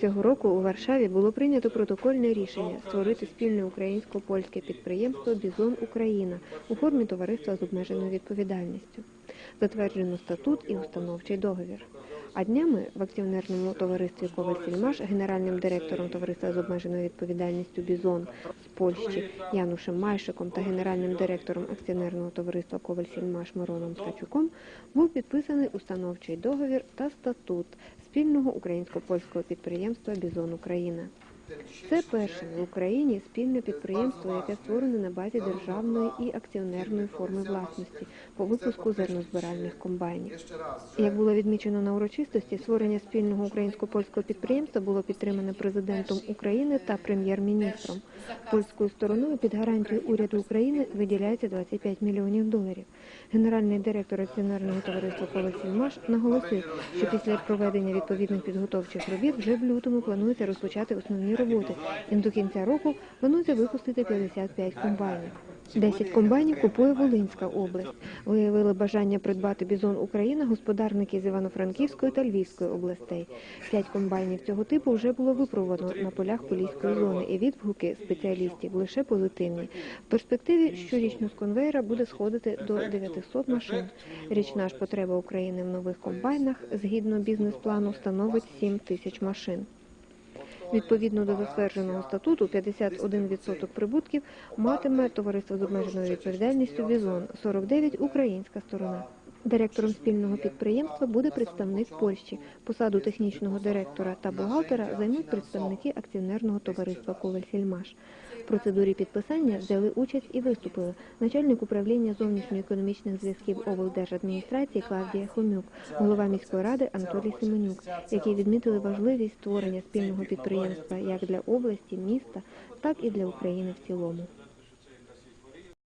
Цього року у Варшаві було прийнято протокольне рішення створити спільне українсько-польське підприємство Бізон Україна у формі товариства з обмеженою відповідальністю. Затверджено статут і установчий договір. А днями в акціонерному товаристві Ковальсільмаш генеральним директором товариства з обмеженою відповідальністю Бізон з Польщі Янушем Майшиком та генеральним директором акціонерного товариства Ковальсільмаш Мироном Ткачуком був підписаний установчий договір та статут спільного українсько-польського підприємства Бізон Україна. Це перше в Україні спільне підприємство, яке створене на базі державної і акціонерної форми власності по випуску зернозбиральних комбайнів. Як було відмічено на урочистості, створення спільного українсько-польського підприємства було підтримане президентом України та прем'єр-міністром. Польською стороною під гарантією уряду України виділяється 25 мільйонів доларів. Генеральний директор акціонерного товариства «Ковальсільмаш» наголосив, що після проведення відповідних підготовчих робіт вже в лютому планується розпочати основні роботи. І до кінця року планується випустити 55 комбайнів. 10 комбайнів купує Волинська область. Виявили бажання придбати бізон Україна господарники з Івано-Франківської та Львівської областей. П'ять комбайнів цього типу вже було випробовано на полях поліської зони, і відгуки спеціалістів лише позитивні. В перспективі щорічно з конвейера буде сходити до 900 машин. Річна ж потреба України в нових комбайнах згідно бізнес-плану становить 7 тисяч машин. Відповідно до затвердженого статуту, 51% прибутків матиме товариство з обмеженою відповідальністю Візон 49% – українська сторона. Директором спільного підприємства буде представник Польщі. Посаду технічного директора та бухгалтера займуть представники акціонерного товариства «Ковальсільмаш». В процедурі підписання взяли участь і виступили начальник управління зовнішньоекономічних зв'язків облдержадміністрації Клавдія Хомюк, голова міської ради Анатолій Семенюк, які відмітили важливість створення спільного підприємства як для області, міста, так і для України в цілому.